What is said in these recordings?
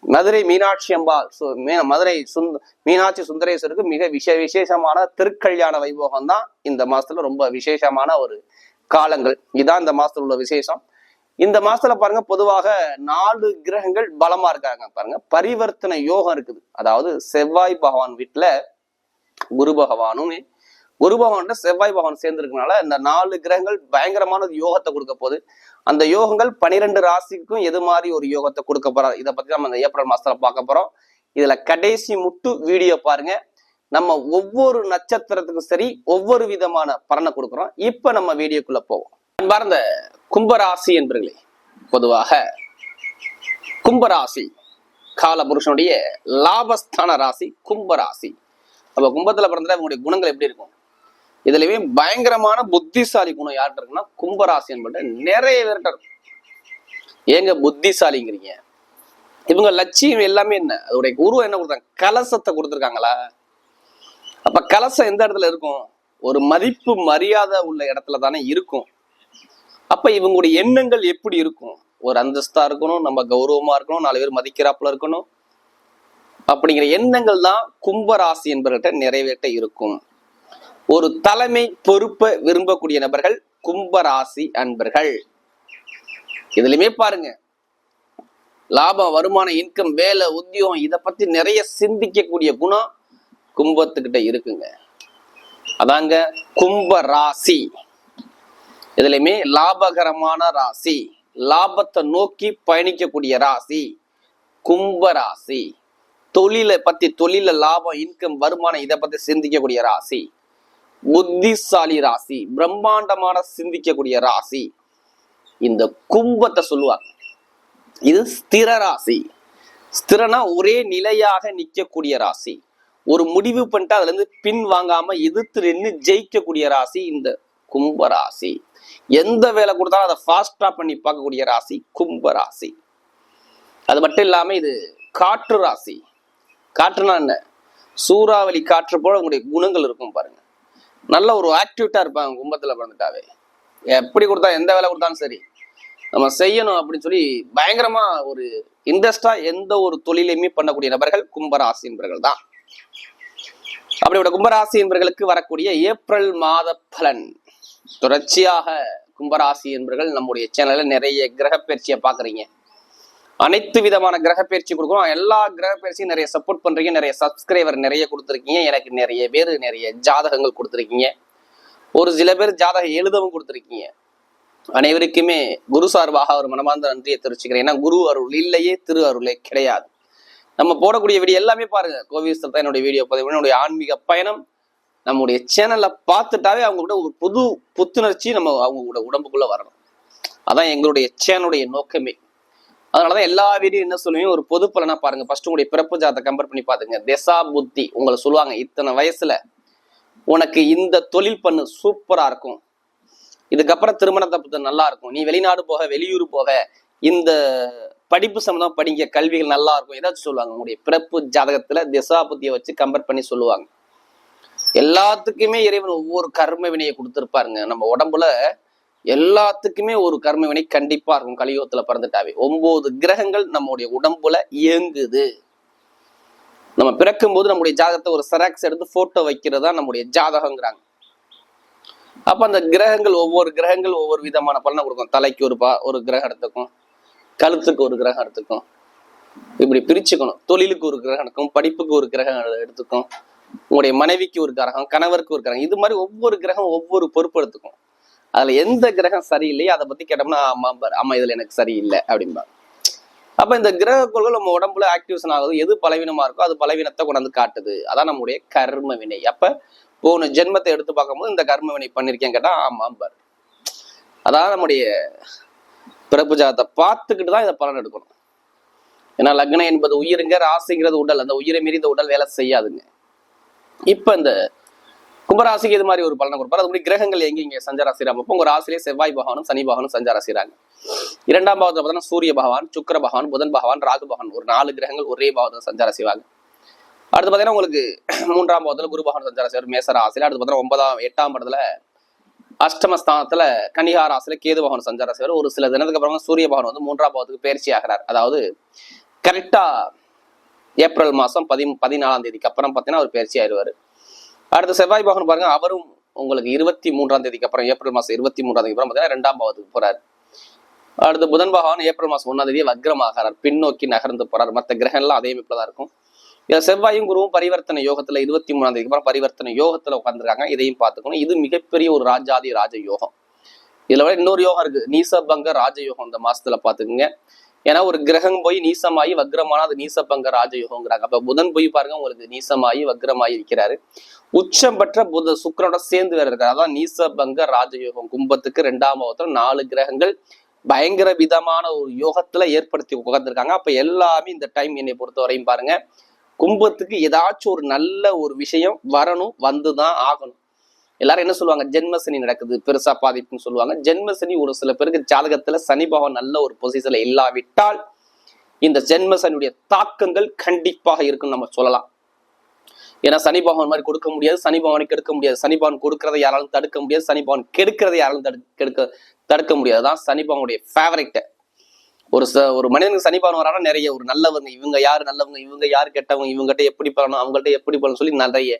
மதுரை மீனாட்சி அம்பாள் சு- மதுரை சுந்த மீனாட்சி சுந்தரேஸ்வருக்கு மிக விஷ விசேஷமான திருக்கல்யாண வைபோகம் தான் இந்த மாசத்துல ரொம்ப விசேஷமான ஒரு காலங்கள். இதான் இந்த மாசத்துல உள்ள விசேஷம். இந்த மாசத்துல பாருங்க பொதுவாக நாலு கிரகங்கள் பலமா இருக்காங்க பாருங்க. பரிவர்த்தனை யோகம் இருக்குது. அதாவது செவ்வாய் பகவான் வீட்டுல குரு பகவானும் குரு பகவான் செவ்வாய் பகவான் சேர்ந்திருக்கனால இந்த நாலு கிரகங்கள் பயங்கரமான ஒரு யோகத்தை கொடுக்க போகுது. அந்த யோகங்கள் பனிரெண்டு ராசிக்கும் எது மாதிரி ஒரு யோகத்தை கொடுக்க போறாரு? இதை பத்தி நம்ம இந்த ஏப்ரல் மாசத்துல பார்க்க போறோம். இதுல கடைசி முட்டு வீடியோ பாருங்க. நம்ம ஒவ்வொரு நட்சத்திரத்துக்கும் சரி ஒவ்வொரு விதமான பலனை கொடுக்குறோம். இப்ப நம்ம வீடியோக்குள்ள போவோம். அன்பார்ந்த கும்பராசி என்பர்களே பொதுவாக கும்பராசி கால புருஷனுடைய லாபஸ்தான ராசி கும்பராசி. அப்ப கும்பத்துல பிறந்தா இவங்களுடைய குணங்கள் எப்படி இருக்கும்? இதுலயுமே பயங்கரமான புத்திசாலி குணம் யார்கிட்ட இருக்குன்னா கும்பராசி என்பது நிறைய பேர்கிட்ட இருக்கும். ஏங்க புத்திசாலிங்கிறீங்க? இவங்க லட்சியம் எல்லாமே என்ன? அதோடைய உருவம் என்ன கொடுத்தாங்க? கலசத்தை கொடுத்துருக்காங்களா? அப்ப கலசம் எந்த இடத்துல இருக்கும்? ஒரு மதிப்பு மரியாதை உள்ள இடத்துல தானே இருக்கும். அப்ப இவங்களுடைய எண்ணங்கள் எப்படி இருக்கும்? ஒரு அந்தஸ்தா இருக்கணும் நம்ம கௌரவமா இருக்கணும் நாலு பேர் மதிக்கிறாப்புல இருக்கணும். அப்படிங்கிற எண்ணங்கள் தான் கும்பராசி என்பவர்கிட்ட நிறைவேற்ற இருக்கும். ஒரு தலைமை பொறுப்பை விரும்பக்கூடிய நபர்கள் கும்பராசி அன்பர்கள். இதுலயுமே பாருங்க. லாபம் வருமானம் இன்கம் வேலை உத்தியோகம் இதை பத்தி நிறைய சிந்திக்கக்கூடிய குணம் கும்பத்துக்கிட்ட இருக்குங்க. அதாங்க கும்ப ராசி இதுலயுமே லாபகரமான ராசி லாபத்தை நோக்கி பயணிக்கக்கூடிய ராசி கும்ப ராசி தொழிலை பத்தி தொழில லாபம் இன்கம் வருமானம் இதை பத்தி சிந்திக்கக்கூடிய ராசி. புத்திசாலி ராசி பிரம்மாண்டமான சிந்திக்கக்கூடிய ராசி. இந்த கும்பத்தை சொல்லுவாங்க இது ஸ்திர ராசி. ஸ்திரனா ஒரே நிலையாக நிற்கக்கூடிய ராசி. ஒரு முடிவு பண்ணிட்டு அதுல இருந்து பின் வாங்காம எதிர்த்து நின்று ஜெயிக்கக்கூடிய ராசி இந்த கும்ப ராசி. எந்த வேலை கொடுத்தாலும் அதை ஃபாஸ்டா பண்ணி பார்க்கக்கூடிய ராசி கும்ப ராசி. அது மட்டும் இல்லாம இது காற்று ராசி. காற்றுனா என்ன? சூறாவளி காற்று போல உங்களுடைய குணங்கள் இருக்கும் பாருங்க. நல்ல ஒரு ஆக்டிவிட்டா இருப்பாங்க கும்பத்துல பிறந்துட்டாவே. எப்படி கொடுத்தா எந்த வேலை கொடுத்தாலும் சரி. நம்ம செய்யணும் அப்படின்னு சொல்லி பயங்கரமா ஒரு இன்ட்ரெஸ்டா எந்த ஒரு தொழிலையுமே பண்ணக்கூடிய நபர்கள் கும்பராசி என்பவர்கள் தான். அப்படிப்பட்ட கும்பராசி என்பவர்களுக்கு வரக்கூடிய ஏப்ரல் மாத பலன். தொடர்ச்சியாக கும்பராசி என்பர்கள் நம்முடைய சேனல்ல நிறைய கிரக பயிற்சியை பாக்குறீங்க அனைத்து விதமான கிரக பயிற்சி கொடுக்குறோம் எல்லா கிரக பயிற்சியும் நிறைய சப்போர்ட் பண்றீங்க நிறைய சப்ஸ்கிரைபர் நிறைய கொடுத்துருக்கீங்க. எனக்கு நிறைய பேர் நிறைய ஜாதகங்கள் கொடுத்துருக்கீங்க. ஒரு சில பேர் ஜாதகம் எழுதவும் கொடுத்துருக்கீங்க. அனைவருக்குமே குரு சார்பாக ஒரு மனமார்ந்த நன்றியை தெரிவிச்சுக்கிறேன். ஏன்னா குரு அருள் இல்லையே திரு அருளே கிடையாது. நம்ம போடக்கூடிய வீடியோ எல்லாமே பாருங்க. கோவில் தான் என்னுடைய வீடியோ பதிவு என்னுடைய ஆன்மீக பயணம். நம்முடைய சேனல்ல பார்த்துட்டாவே அவங்க கூட ஒரு புது புத்துணர்ச்சி நம்ம அவங்க கூட உடம்புக்குள்ள வரணும். அதான் எங்களுடைய சேனலுடைய நோக்கமே. அதனாலதான் எல்லா வீடியோ என்ன சொல்லுவீங்க? ஒரு பொது பலனா பாருங்க. ஃபர்ஸ்ட் உங்களுடைய பிறப்பு ஜாதத்தை கம்பேர் பண்ணி பாத்துங்க திசா புத்தி உங்களை சொல்லுவாங்க. இத்தனை வயசுல உனக்கு இந்த தொழில் பண்ணு சூப்பரா இருக்கும். இதுக்கப்புறம் திருமணத்தை பத்தி நல்லா இருக்கும். நீ வெளிநாடு போக வெளியூர் போக இந்த படிப்பு சம்மந்தமா படிங்க. கல்விகள் நல்லா இருக்கும். ஏதாச்சும் சொல்லுவாங்க. உங்களுடைய பிறப்பு ஜாதகத்துல திசா புத்தியை வச்சு கம்பேர் பண்ணி சொல்லுவாங்க. எல்லாத்துக்குமே இறைவன் ஒவ்வொரு கர்ம வினையை கொடுத்துருப்பாருங்க. நம்ம உடம்புல எல்லாத்துக்குமே ஒரு கர்ம வினை கண்டிப்பா இருக்கும் கலியுகத்துல பிறந்துட்டாவே. ஒன்பது கிரகங்கள் நம்முடைய உடம்புல இயங்குது. நம்ம பிறக்கும் போது நம்முடைய ஜாதகத்தை ஒரு செராக்ஸ் எடுத்து போட்டோ வைக்கிறது தான் நம்முடைய ஜாதகங்கிறாங்க. அப்ப அந்த கிரகங்கள் ஒவ்வொரு கிரகங்கள் ஒவ்வொரு விதமான பலனை கொடுக்கும். தலைக்கு ஒரு பா ஒரு கிரகம் எடுத்துக்கும். கழுத்துக்கு ஒரு கிரகம் எடுத்துக்கும். இப்படி பிரிச்சுக்கணும். தொழிலுக்கு ஒரு கிரகம் எடுக்கும். படிப்புக்கு ஒரு கிரகம் எடுத்துக்கும். உங்களுடைய மனைவிக்கு ஒரு கிரகம் கணவருக்கு ஒரு கிரகம். இது மாதிரி ஒவ்வொரு கிரகம் ஒவ்வொரு பொறுப்பு எடுத்துக்கும். அதுல எந்த கிரகம் சரியில்லையோ அதை பத்தி கேட்டோம்னா ஆமா பாரு, ஆமா இதுல எனக்கு சரியில்லை அப்படிம்பாங்க அப்ப இந்த கிரக கோள்கள் நம்ம உடம்புல ஆக்டிவேஷன் ஆகுது. எது பலவீனமா இருக்கோ அது பலவீனத்தை கொண்டாந்து காட்டுது. அதான் நம்முடைய கர்ம வினை. அப்ப போன ஜென்மத்தை எடுத்து பார்க்கும்போது இந்த கர்ம வினை பண்ணிருக்கேன் கேட்டா ஆமாம் பாரு. அதான் நம்முடைய பிறப்பு ஜாதத்தை பார்த்துக்கிட்டு தான் இதை பலன் எடுக்கணும். ஏன்னா லக்னம் என்பது உயிருங்க ராசிங்கிறது உடல். அந்த உயிரை மீறி இந்த உடல் வேலை செய்யாதுங்க. இப்ப இந்த கும்பராசிக்கு இது மாதிரி ஒரு பலனை கொடுப்பாரு. அது மாதிரி கிரகங்கள் எங்க இங்கே சஞ்சார செய்யறாங்க அப்போ உங்க ராசிலே செவ்வாய் பகவானும் சனி பகவானும் சஞ்சார செய்யறாங்க இரண்டாம் பாவத்தில் பார்த்தீங்கன்னா சூரிய பகவான் சுக்கர பகவான் புதன் பகவான் ராகு பகவான். ஒரு நாலு கிரகங்கள் ஒரே பாவத்தில் சஞ்சார செய்வாங்க. அடுத்து பார்த்தீங்கன்னா உங்களுக்கு மூன்றாம் பாவத்தில் குரு பகவான் சஞ்சாரம் செய்வார் மேச அடுத்து பார்த்தீங்கன்னா ஒன்பதாம் எட்டாம் இடத்துல அஷ்டமஸ்தானத்துல கன்னிகா ஆசிரியர் கேது பகவான் சஞ்சாரம் செய்வார். ஒரு சில தினத்துக்கு அப்புறம் சூரிய பகவான் வந்து மூன்றாம் பாவத்துக்கு பயிற்சி ஆகிறார். அதாவது கரெக்டா ஏப்ரல் மாசம் பதி பதினாலாம் தேதிக்கு அப்புறம் பார்த்தீங்கன்னா அவர் பயிற்சி ஆயிடுவார். அடுத்து செவ்வாய் பகவான் பாருங்க அவரும் உங்களுக்கு இருபத்தி மூன்றாம் தேதிக்கு அப்புறம் ஏப்ரல் மாசம் இருபத்தி மூன்றாம் தேதி அப்புறம் பார்த்தீங்கன்னா ரெண்டாம் பாவத்துக்கு போறாரு. அடுத்து புதன் பகவான் ஏப்ரல் மாசம் ஒன்னாம் தேதி வக்ரமாகிறார் பின்னோக்கி நகர்ந்து போறார். மற்ற கிரகங்கள்லாம் எல்லாம் அதே அமைப்புல தான் இருக்கும். இதுல செவ்வாயும் குருவும் பரிவர்த்தனை யோகத்துல இருபத்தி மூணாம் தேதிக்கு அப்புறம் பரிவர்த்தனை யோகத்துல உட்காந்துருக்காங்க இதையும் பார்த்துக்கணும். இது மிகப்பெரிய ஒரு ராஜாதி ராஜ யோகம் இதுல விட இன்னொரு யோகம் இருக்கு. நீசபங்க ராஜயோகம் இந்த மாசத்துல பாத்துக்குங்க ஏன்னா ஒரு கிரகம் போய் நீசமாயி வக்ரமான அது நீசபங்க ராஜயோகங்கிறாங்க. அப்ப புதன் போய் பாருங்க உங்களுக்கு நீசமாயி வக்ரமாயி இருக்கிறாரு. உச்சம் பெற்ற புத சுக்கரோட சேர்ந்து வேற இருக்காரு. அதான் நீசபங்க ராஜயோகம். கும்பத்துக்கு ரெண்டாம் பாவத்துல நாலு கிரகங்கள் பயங்கர விதமான ஒரு யோகத்துல ஏற்படுத்தி உட்காந்துருக்காங்க அப்ப எல்லாமே இந்த டைம் என்னை பொறுத்த வரையும் பாருங்க கும்பத்துக்கு ஏதாச்சும் ஒரு நல்ல ஒரு விஷயம் வரணும் வந்துதான் ஆகணும். எல்லாரும் என்ன சொல்லுவாங்க? ஜென்மசனி நடக்குது பெருசா பாதிப்புன்னு சொல்லுவாங்க. ஜென்மசனி ஒரு சில பேருக்கு ஜாதகத்துல சனி பகவான் நல்ல ஒரு பொசிஷன்ல இல்லாவிட்டால் இந்த ஜென்மசனியுடைய தாக்கங்கள் கண்டிப்பாக இருக்குன்னு நம்ம சொல்லலாம். ஏன்னா சனி பகவான் மாதிரி கொடுக்க முடியாது சனி பகவானை கெடுக்க முடியாது. சனி பகவான் கொடுக்கறதை யாராலும் தடுக்க முடியாது சனி பகவான் கெடுக்கிறதை யாராலும் தடு கெடுக்க தடுக்க முடியாது. தான் சனி பகவானுடைய ஃபேவரட் ஒரு ச ஒரு மனிதனுக்கு சனி பகவான் வரானா நிறைய ஒரு நல்லவங்க இவங்க யாரு நல்லவங்க இவங்க யாரு கெட்டவங்க இவங்ககிட்ட எப்படி பண்ணணும் அவங்கள்ட்ட எப்படி பண்ணணும் சொல்லி நிறைய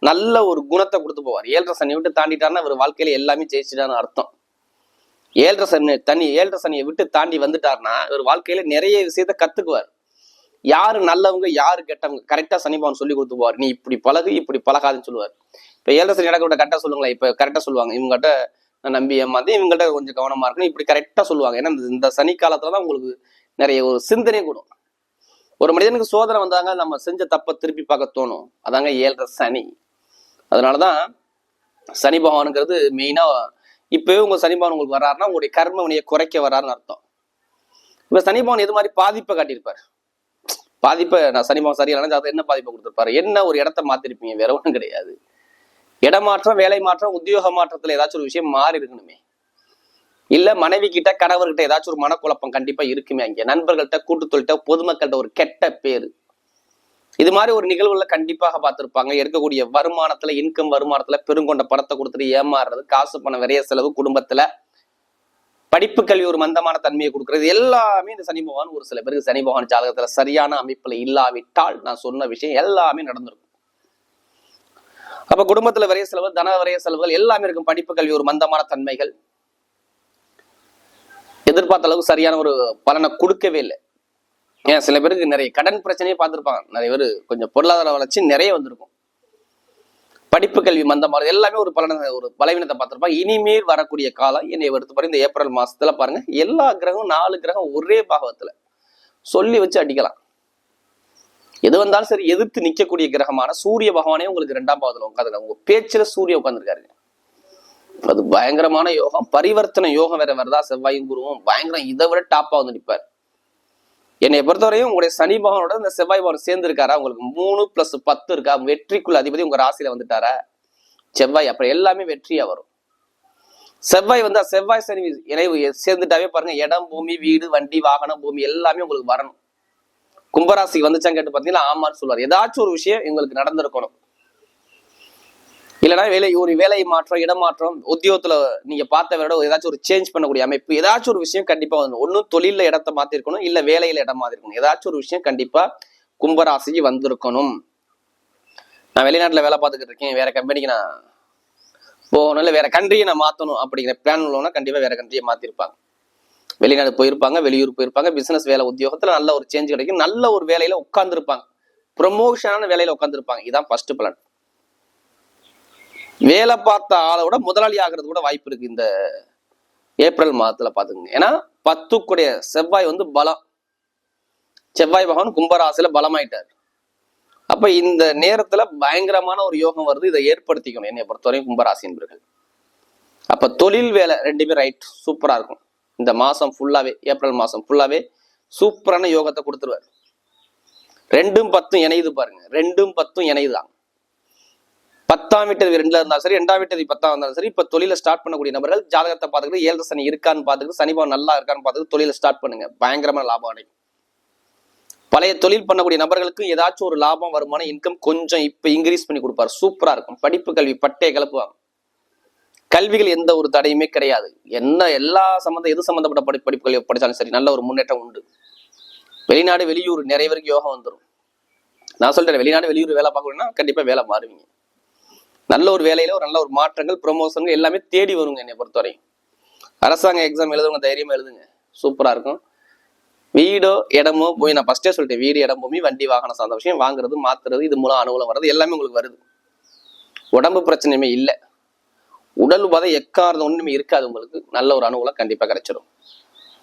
நல்ல ஒரு குணத்தை கொடுத்து போவார். ஏழரை சனியை விட்டு தாண்டிட்டாருன்னா அவர் வாழ்க்கையில எல்லாமே ஜெயிச்சிட்டான்னு அர்த்தம். ஏழரை சனி தனி ஏழரை சனியை விட்டு தாண்டி வந்துட்டாருன்னா இவர் வாழ்க்கையில நிறைய விஷயத்த கத்துக்குவார். யாரு நல்லவங்க யாரு கெட்டவங்க? கரெக்டா சனி பகவான் சொல்லி கொடுத்து போவார். நீ இப்படி பழகு இப்படி பழகாதுன்னு சொல்லுவார். இப்ப ஏழரை சனி நடக்க கரெக்டா சொல்லுங்களேன். இப்ப கரெக்டா சொல்லுவாங்க. இவங்ககிட்ட நான் நம்பி ஏமாந்து இவங்கள்ட்ட கொஞ்சம் கவனமா இருக்கணும். இப்படி கரெக்டா சொல்லுவாங்க. ஏன்னா இந்த- இந்த சனி காலத்துல தான் உங்களுக்கு நிறைய ஒரு சிந்தனை கூடும். ஒரு மனிதனுக்கு சோதனை வந்தாங்க நம்ம செஞ்ச தப்ப திருப்பி பார்க்க தோணும். அதாங்க ஏழரை சனி. அதனாலதான் சனி பகவானுங்கிறது மெயினாக இப்போவே உங்கள் சனி பகவான் உங்களுக்கு வர்றாருன்னா உங்களுடைய கர்ம வினையை குறைக்க வர்றாருன்னு அர்த்தம். இப்போ சனி பகவான் எது மாதிரி பாதிப்பை காட்டியிருப்பார்? பாதிப்பை நான் சனி பகவான் சரியான அது என்ன பாதிப்பை கொடுத்துருப்பாரு? என்ன ஒரு இடத்த மாத்திருப்பீங்க? வேற ஒன்றும் கிடையாது. இடமாற்றம் வேலை மாற்றம் உத்தியோக மாற்றத்தில் ஏதாச்சும் ஒரு விஷயம் மாறி இருக்கணுமே. இல்ல மனைவி கிட்ட கணவர்கிட்ட ஏதாச்சும் ஒரு மனக்குழப்பம் கண்டிப்பா இருக்குமே அங்கே. நண்பர்கள்ட்ட கூட்டுத்தொழிட்ட பொதுமக்கள்கிட்ட ஒரு கெட்ட பேரு. இது மாதிரி ஒரு நிகழ்வுல கண்டிப்பாக பார்த்திருப்பாங்க. இருக்கக்கூடிய வருமானத்துல இன்கம் வருமானத்துல பெருங்கொண்ட பணத்தை கொடுத்துட்டு ஏமாறுறது காசு பணம் விரைய செலவு குடும்பத்துல படிப்பு கல்வி ஒரு மந்தமான தன்மையை கொடுக்கறது எல்லாமே இந்த சனி பகவான் ஒரு சில பேருக்கு சனி பகவான் ஜாதகத்துல சரியான அமைப்புல இல்லாவிட்டால் நான் சொன்ன விஷயம் எல்லாமே நடந்திருக்கும். அப்ப குடும்பத்துல விரைய செலவு தன விரைய செலவுகள் எல்லாமே இருக்கும். படிப்பு கல்வி ஒரு மந்தமான தன்மைகள். எதிர்பார்த்த அளவுக்கு சரியான ஒரு பலனை கொடுக்கவே இல்லை. ஏன் சில பேருக்கு நிறைய கடன் பிரச்சனையே பார்த்துருப்பாங்க. நிறைய பேர் கொஞ்சம் பொருளாதார வளர்ச்சி நிறைய வந்திருக்கும். படிப்பு கல்வி மந்த மாதிரி எல்லாமே ஒரு பலன ஒரு பலவீனத்தை பார்த்துருப்பாங்க. இனிமேல் வரக்கூடிய காலம் என்னை எடுத்து பாருங்க இந்த ஏப்ரல் மாசத்துல பாருங்க எல்லா கிரகம் நாலு கிரகம் ஒரே பாகவத்துல சொல்லி வச்சு அடிக்கலாம். எது வந்தாலும் சரி எதிர்த்து நிற்கக்கூடிய கிரகமான சூரிய பகவானே உங்களுக்கு ரெண்டாம் பாவத்தில் உட்காந்துருக்காங்க உங்க பேச்சுல சூரிய உட்காந்துருக்காரு அது பயங்கரமான யோகம் பரிவர்த்தனை யோகம் வேற வருதா செவ்வாயும் குருவும் பயங்கரம். இதை விட டாப்பா வந்து நிற்பார் என்னை பொறுத்தவரையும் உங்களுடைய சனி பகவானோட இந்த செவ்வாய் பகவான் சேர்ந்திருக்காரா? உங்களுக்கு மூணு பிளஸ் பத்து இருக்கா? வெற்றிக்குள்ள அதிபதி உங்க ராசியில வந்துட்டாரா? செவ்வாய் அப்புறம் எல்லாமே வெற்றியா வரும். செவ்வாய் வந்தா செவ்வாய் சனி இணைவு சேர்ந்துட்டாவே பாருங்க இடம் பூமி வீடு வண்டி வாகனம் பூமி எல்லாமே உங்களுக்கு வரணும். கும்பராசிக்கு வந்துச்சான்னு கேட்டு பார்த்தீங்கன்னா ஆமான்னு சொல்லுவார் ஏதாச்சும் ஒரு விஷயம் எங்களுக்கு நடந்திருக்கணும். இல்லைன்னா வேலை ஒரு வேலை மாற்றம் இடமாற்றம் உத்தியோகத்துல நீங்க பார்த்த விட ஏதாச்சும் ஒரு சேஞ்ச் பண்ணக்கூடிய அமைப்பு ஏதாச்சும் ஒரு விஷயம் கண்டிப்பா வந்து ஒன்னும் தொழில இடத்த மாத்திருக்கணும் இல்ல வேலையில இடம் மாத்திருக்கணும். ஏதாச்சும் ஒரு விஷயம் கண்டிப்பா கும்பராசிக்கு வந்திருக்கணும். நான் வெளிநாட்டுல வேலை பார்த்துக்கிட்டு இருக்கேன். வேற கம்பெனிக்கு நான் போகணும் இல்லை வேற கண்ட்ரியை நான் மாத்தணும் அப்படிங்கிற பிளான் உள்ளவனா கண்டிப்பா வேற கண்ட்ரியை மாத்திருப்பாங்க. வெளிநாடு போயிருப்பாங்க வெளியூர் போயிருப்பாங்க பிசினஸ் வேலை உத்தியோகத்துல நல்ல ஒரு சேஞ்ச் கிடைக்கும். நல்ல ஒரு வேலையில உட்கார்ந்துருப்பாங்க. ப்ரொமோஷனான வேலையில உட்காந்துருப்பாங்க இதான் ஃபர்ஸ்ட் பிளான் வேலை பார்த்த ஆளை விட முதலாளி ஆகிறது கூட வாய்ப்பு இருக்கு இந்த ஏப்ரல் மாதத்துல பாத்துக்கோங்க ஏன்னா பத்துக்குடைய செவ்வாய் வந்து பலம். செவ்வாய் பகவான் கும்பராசில பலமாயிட்டார். அப்ப இந்த நேரத்துல பயங்கரமான ஒரு யோகம் வருது. இதை ஏற்படுத்திக்கணும். என்னை பொறுத்தவரையும் கும்பராசி என்பர்கள். அப்ப தொழில் வேலை ரெண்டுமே ரைட் சூப்பரா இருக்கும். இந்த மாசம் ஃபுல்லாவே ஏப்ரல் மாசம் ஃபுல்லாவே சூப்பரான யோகத்தை கொடுத்துருவார். ரெண்டும் பத்தும் இணையுது பாருங்க. ரெண்டும் பத்தும் இணையுதான் பத்தாம் வீட்டது ரெண்டுல இருந்தாலும் சரி ரெண்டாம் வீட்டது பத்தாம் இருந்தாலும் சரி இப்ப தொழில ஸ்டார்ட் பண்ணக்கூடிய நபர்கள் ஜாதகத்தை பார்த்துக்கிட்டு ஏழு சனி இருக்கான்னு பார்த்துக்கிட்டு சனி நல்லா இருக்கான்னு பார்த்துக்கிட்டு தொழில ஸ்டார்ட் பண்ணுங்க. பயங்கரமான லாபம் அடையும். பழைய தொழில் பண்ணக்கூடிய நபர்களுக்கு ஏதாச்சும் ஒரு லாபம் வருமான இன்கம் கொஞ்சம் இப்ப இன்க்ரீஸ் பண்ணி கொடுப்பாரு. சூப்பரா இருக்கும். படிப்பு கல்வி பட்டையை கிளப்புவாங்க கல்விகள் எந்த ஒரு தடையுமே கிடையாது. என்ன எல்லா சம்மந்தம் எது சம்மந்தப்பட்ட படி படிப்புகள் படித்தாலும் சரி நல்ல ஒரு முன்னேற்றம் உண்டு. வெளிநாடு வெளியூர் நிறைய பேருக்கு யோகம் வந்துடும் நான் சொல்றேன் வெளிநாடு வெளியூர் வேலை பார்க்கணும்னா கண்டிப்பாக வேலை மாறுவீங்க. நல்ல ஒரு வேலையில ஒரு நல்ல ஒரு மாற்றங்கள் ப்ரொமோஷன்கள் எல்லாமே தேடி வருங்க என்னை பொறுத்தவரையும். அரசாங்க எக்ஸாம் எழுதுவங்க தைரியமா எழுதுங்க. சூப்பரா இருக்கும். வீடோ இடமோ போய் நான் ஃபர்ஸ்டே சொல்லிட்டேன். வீடு இடம் பூமி வண்டி வாகனம் சார்ந்த விஷயம். வாங்குறது மாத்துறது இது மூலம் அனுகூலம் வர்றது எல்லாமே உங்களுக்கு வருது. உடம்பு பிரச்சனையுமே இல்லை. உடல் உபாதை எக்காரது ஒன்றுமே இருக்காது உங்களுக்கு. நல்ல ஒரு அனுகூலம் கண்டிப்பா கிடைச்சிடும்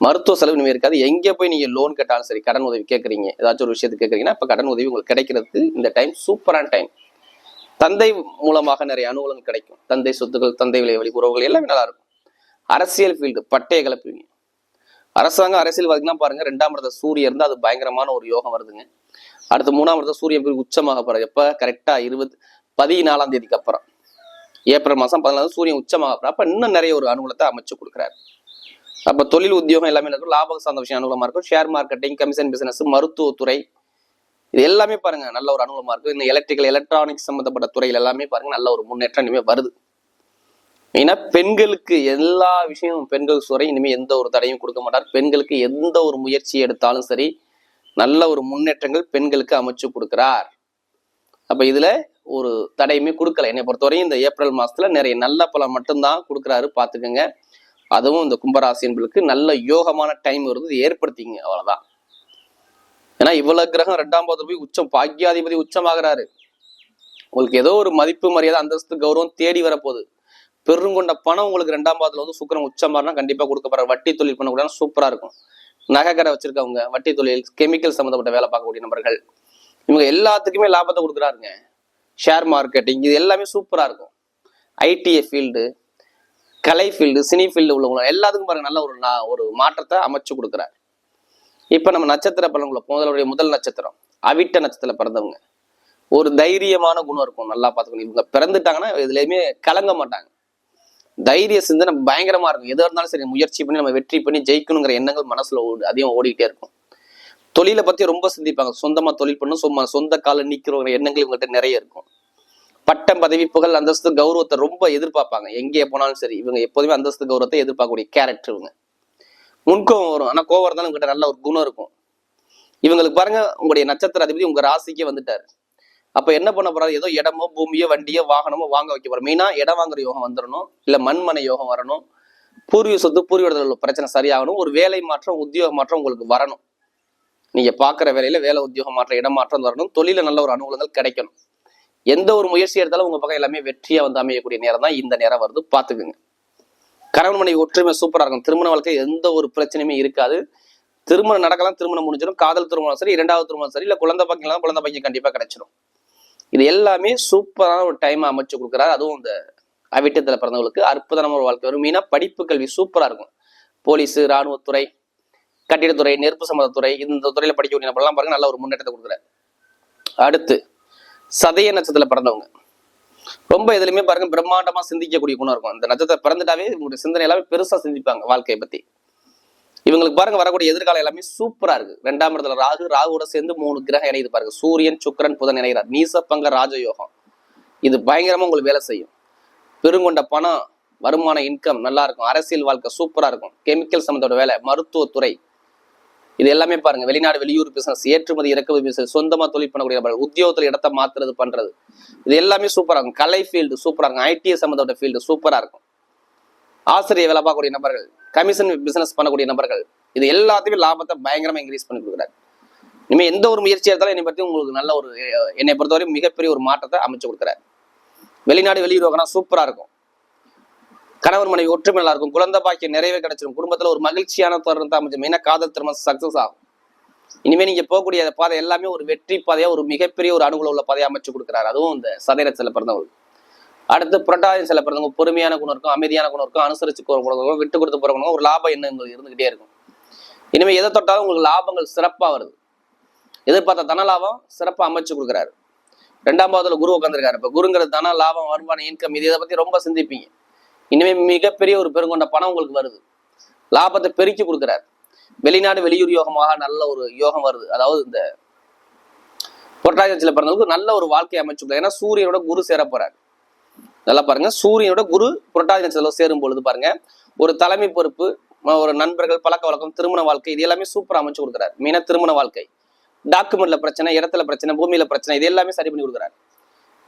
மருத்துவ செலவு இனிமேல் இருக்காது. எங்கே போய் நீங்கள் லோன் கேட்டாலும் சரி கடன் உதவி கேட்குறீங்க ஏதாச்சும் ஒரு விஷயத்துக்கு கேட்குறீங்கன்னா இப்போ கடன் உதவி உங்களுக்கு கிடைக்கிறதுக்கு இந்த டைம் சூப்பரான டைம் தந்தை மூலமாக நிறைய அனுகூலங்கள் கிடைக்கும். தந்தை சொத்துக்கள் தந்தை விலை வழி உறவுகள் எல்லாமே நல்லா இருக்கும். அரசியல் ஃபீல்டு பட்டையை கிளப்புவீங்க. அரசாங்கம் அரசியல்வாதிகள்லாம் பாருங்க ரெண்டாம் இடத்த சூரியன் இருந்தால் அது பயங்கரமான ஒரு யோகம் வருதுங்க. அடுத்து மூணாம் இடத்த சூரியன் போய் உச்சமாக போறாரு. எப்ப? கரெக்டா இருபது பதினாலாம் தேதிக்கு அப்புறம். ஏப்ரல் மாசம் பதினாலாம் சூரியன் உச்சமாக போறாரு. அப்ப இன்னும் நிறைய ஒரு அனுகூலத்தை அமைச்சு கொடுக்குறாரு. அப்ப தொழில் உத்தியோகம் எல்லாமே இருக்கும். லாபம் சார்ந்த விஷயம் அனுகூலமா இருக்கும். ஷேர் மார்க்கெட்டிங் கமிஷன் பிசினஸ் மருத்துவத்துறை இது எல்லாமே பாருங்க நல்ல ஒரு அனுகூலமா இருக்கும் இந்த எலக்ட்ரிக்கல் எலக்ட்ரானிக்ஸ் சம்பந்தப்பட்ட துறையில் எல்லாமே பாருங்க நல்ல ஒரு முன்னேற்றம் இனிமே வருது. ஏன்னா பெண்களுக்கு எல்லா விஷயமும் பெண்கள் துறை இனிமே எந்த ஒரு தடையும் கொடுக்க மாட்டார். பெண்களுக்கு எந்த ஒரு முயற்சி எடுத்தாலும் சரி நல்ல ஒரு முன்னேற்றங்கள் பெண்களுக்கு அமைச்சு கொடுக்கிறார். அப்ப இதுல ஒரு தடையுமே கொடுக்கல. என்னை பொறுத்தவரையும் இந்த ஏப்ரல் மாசத்துல நிறைய நல்ல பலம் மட்டும்தான் கொடுக்குறாரு பாத்துக்கோங்க அதுவும் இந்த கும்பராசி என்பதுக்கு நல்ல யோகமான டைம் வருது ஏற்படுத்திங்க அவ்வளவுதான். ஏன்னா இவ்வளவு கிரகம் ரெண்டாம் பாதத்தில் போய் உச்சம் பாக்கியாதிபதி உச்சமாகிறாரு. உங்களுக்கு ஏதோ ஒரு மதிப்பு மரியாதை அந்தஸ்து கௌரவம் தேடி வரப்போகுது. பெருங்கொண்ட பணம் உங்களுக்கு ரெண்டாம் பாதத்தில் வந்து சுக்கரம் உச்சமாறினா கண்டிப்பா கொடுக்கப்படுற வட்டி தொழில் பண்ணக்கூடாது சூப்பரா இருக்கும். நகைக்கடை வச்சிருக்கவங்க வட்டி தொழில் கெமிக்கல் சம்மந்தப்பட்ட வேலை பார்க்கக்கூடிய நபர்கள் இவங்க எல்லாத்துக்குமே லாபத்தை கொடுக்குறாருங்க. ஷேர் மார்க்கெட்டிங் இது எல்லாமே சூப்பராக இருக்கும். ஐடிஐ ஃபீல்டு கலை ஃபீல்டு சினி ஃபீல்டு உள்ளவங்க எல்லாத்துக்கும் பாருங்க நல்ல ஒரு நா- ஒரு மாற்றத்தை அமைச்சு கொடுக்குறாரு. இப்போ நம்ம நட்சத்திர பலன்களை முதலுடைய முதல் நட்சத்திரம் அவிட்ட நட்சத்திரம் பிறந்தவங்க. ஒரு தைரியமான குணம் இருக்கும். நல்லா பார்த்துக்கணும். இவங்க பிறந்துட்டாங்கன்னா எதுலையுமே கலங்க மாட்டாங்க. தைரிய சிந்தனை பயங்கரமாக இருக்கும். எதாக இருந்தாலும் சரி முயற்சி பண்ணி நம்ம வெற்றி பண்ணி ஜெயிக்கணுங்கிற எண்ணங்கள் மனசில் ஓடு அதிகம் ஓடிக்கிட்டே இருக்கும். தொழிலை பற்றி ரொம்ப சிந்திப்பாங்க. சொந்தமாக தொழில் பண்ணும் சும்மா சொந்த காலில் நிக்கிறவங்க எண்ணங்கள் இவங்கள்ட்ட நிறைய இருக்கும். பட்டம் பதவி புகழ் அந்தஸ்து கௌரவத்தை ரொம்ப எதிர்பார்ப்பாங்க. எங்கே போனாலும் சரி இவங்க எப்போதுமே அந்தஸ்து கௌரவத்தை எதிர்பார்க்கக்கூடிய கேரக்டர் இவங்க. முன்கோவம் வரும். ஆனால் கோவம் இருந்தாலும் உங்ககிட்ட நல்ல ஒரு குணம் இருக்கும். இவங்களுக்கு பாருங்க உங்களுடைய நட்சத்திர அதிபதி உங்க ராசிக்கே வந்துட்டாரு. அப்ப என்ன பண்ண போறாரு? ஏதோ இடமோ பூமியோ வண்டியோ வாகனமோ வாங்க வைக்க போறோம் மெயினா இடம் வாங்குற யோகம் வந்துடணும் இல்ல மண்மனை யோகம் வரணும். பூர்வீக சொத்து பூர்வீகத்தில் உள்ள பிரச்சனை சரியாகணும். ஒரு வேலை மாற்றம் உத்தியோக மாற்றம் உங்களுக்கு வரணும். நீங்க பாக்குற வேலையில வேலை உத்தியோக மாற்றம் இடம் மாற்றம் வரணும். தொழில நல்ல ஒரு அனுகூலங்கள் கிடைக்கணும். எந்த ஒரு முயற்சி எடுத்தாலும் உங்க பக்கம் எல்லாமே வெற்றியா வந்து அமையக்கூடிய நேரம் தான் இந்த நேரம் வருது. பாத்துக்குங்க. கணவன் மனைவி ஒற்றுமை சூப்பராக இருக்கும். திருமண வாழ்க்கை எந்த ஒரு பிரச்சனையுமே இருக்காது. திருமணம் நடக்கலாம் திருமணம் முடிஞ்சிடும். காதல் திருமணம் சரி இரண்டாவது திருமணம் சரி இல்லை குழந்தை பாக்கியம் குழந்தை பாக்கியம் கண்டிப்பாக கிடைச்சிடும் இது எல்லாமே சூப்பரான ஒரு டைம் அமைச்சு கொடுக்குறாரு. அதுவும் இந்த அவிட்டத்தில் பிறந்தவங்களுக்கு அற்புதமான ஒரு வாழ்க்கை வரும். மீனா படிப்பு கல்வி சூப்பராக இருக்கும். போலீஸு ராணுவத்துறை கட்டிடத்துறை நெருப்பு சம்மந்தத்துறை இந்த துறையில் படிக்கக்கூடிய நபர்லாம் பாருங்க நல்ல ஒரு முன்னேற்றத்தை கொடுக்குறாரு. அடுத்து சதய நட்சத்திரத்தில் பிறந்தவங்க. ரொம்ப எதுலையுமே பாருங்க பிரம்மாண்டமா சிந்திக்கக்கூடிய குணம் இருக்கும். இந்த நட்சத்திரம் பிறந்துட்டாவே உங்களுடைய சிந்தனை எல்லாமே பெருசா சிந்திப்பாங்க வாழ்க்கையை பத்தி. இவங்களுக்கு பாருங்க வரக்கூடிய எதிர்காலம் எல்லாமே சூப்பரா இருக்கு. ரெண்டாம் இடத்துல ராகு ராகுவோட சேர்ந்து மூணு கிரகம் இணையுது பாருங்க. சூரியன் சுக்கிரன் புதன் இணைகிறார். நீசப்பங்க ராஜயோகம். இது பயங்கரமா உங்களுக்கு வேலை செய்யும். பெருங்கொண்ட பணம் வருமான இன்கம் நல்லா இருக்கும். அரசியல் வாழ்க்கை சூப்பரா இருக்கும். கெமிக்கல் சம்மந்தோட வேலை மருத்துவத்துறை இது எல்லாமே பாருங்க. வெளிநாடு வெளியூர் பிசினஸ் ஏற்றுமதி இறக்குமதி பிசினஸ் சொந்தமா தொழில் பண்ணக்கூடிய நபர்கள் உத்தியோகத்துல இடத்த மாத்துறது பண்றது. இது எல்லாமே சூப்பரா இருக்கும். கலை ஃபீல்டு சூப்பரா இருக்கும். ஐடிஎஸ் சம்மந்தோட ஃபீல்டு சூப்பரா இருக்கும். ஆசிரியர் வேலை பார்க்கக்கூடிய நபர்கள் கமிஷன் பிசினஸ் பண்ணக்கூடிய நபர்கள் இது எல்லாத்தையுமே லாபத்தை பயங்கரமா இன்க்ரீஸ் பண்ணி கொடுக்குறாரு. இனிமே எந்த ஒரு முயற்சி எடுத்தாலும் என்னை பத்தி உங்களுக்கு நல்ல ஒரு என்னை பொறுத்தவரை மிகப்பெரிய ஒரு மாற்றத்தை அமைச்சு கொடுக்குறாரு. வெளிநாடு வெளியூர் சூப்பரா இருக்கும். கணவர் மனைவி ஒற்றுமை நல்லா இருக்கும் குழந்தை பாக்கியம் நிறைவே கிடைச்சிடும் குடும்பத்துல ஒரு மகிழ்ச்சியான தருணத்தை அமைச்சு மெயினா காதல் திருமணம் சக்சஸ் ஆகும். இனிமே நீங்க போகக்கூடிய பாதை எல்லாமே ஒரு வெற்றி பாதையா ஒரு மிகப்பெரிய ஒரு அனுகூலம் உள்ள பாதையை அமைச்சு கொடுக்குறாரு. அதுவும் இந்த சதைரத்துல பிறந்தவங்க அடுத்து புரட்டாதி சில பிறந்தவங்க பொறுமையான குணம் இருக்கும் அமைதியான குணம் இருக்கும் அனுசரிச்சு குணம் இருக்கும் விட்டு கொடுத்து போறவங்க ஒரு லாபம் என்ன உங்களுக்கு இருந்துகிட்டே இருக்கும். இனிமே எதை தொட்டாலும் உங்களுக்கு லாபங்கள் சிறப்பா வருது. எதிர்பார்த்த தன லாபம் சிறப்பா அமைச்சு கொடுக்குறாரு. ரெண்டாம் பாவத்துல குரு உட்காந்துருக்காரு இப்ப குருங்கிறது தன லாபம் வருமான இன்கம் இது இதை பத்தி ரொம்ப சிந்திப்பீங்க. இனிமே மிகப்பெரிய ஒரு பெருங்கொண்ட பணம் உங்களுக்கு வருது. லாபத்தை பெருக்கி கொடுக்குறாரு. வெளிநாடு வெளியூர் யோகமாக நல்ல ஒரு யோகம் வருது. அதாவது இந்த புரட்டாதியத்தில் பிறந்தவங்களுக்கு நல்ல ஒரு வாழ்க்கை அமைச்சு ஏன்னா சூரியனோட குரு சேர போறாரு. நல்லா பாருங்க. சூரியனோட குரு புரட்டாதி நட்சத்திரம் சேரும் பொழுது பாருங்க ஒரு தலைமை பொறுப்பு ஒரு நண்பர்கள் பழக்க வழக்கம் திருமண வாழ்க்கை இது எல்லாமே சூப்பரா அமைச்சு கொடுக்குறாரு. மெயினா திருமண வாழ்க்கை டாக்குமெண்ட்ல பிரச்சனை இடத்துல பிரச்சனை பூமியில பிரச்சனை இது எல்லாமே சரி பண்ணி கொடுக்குறாரு.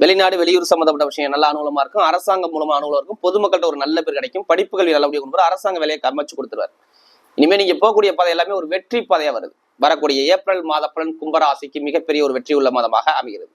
வெளிநாடு வெளியூர் சம்பந்தப்பட்ட விஷயம் நல்ல அனுகூலமா இருக்கும். அரசாங்கம் மூலமா அனுகூலம் இருக்கும். பொதுமக்கள்கிட்ட ஒரு நல்ல பேர் கிடைக்கும். படிப்பு கல்வி நல்லபடியாக கொண்டு அரசாங்க வேலையை அமைச்சு கொடுத்துருவார். இனிமே நீங்க போகக்கூடிய பாதை எல்லாமே ஒரு வெற்றி பாதையா வருது. வரக்கூடிய ஏப்ரல் மாத பலன் கும்பராசிக்கு மிகப்பெரிய ஒரு வெற்றி உள்ள மாதமாக அமைகிறது.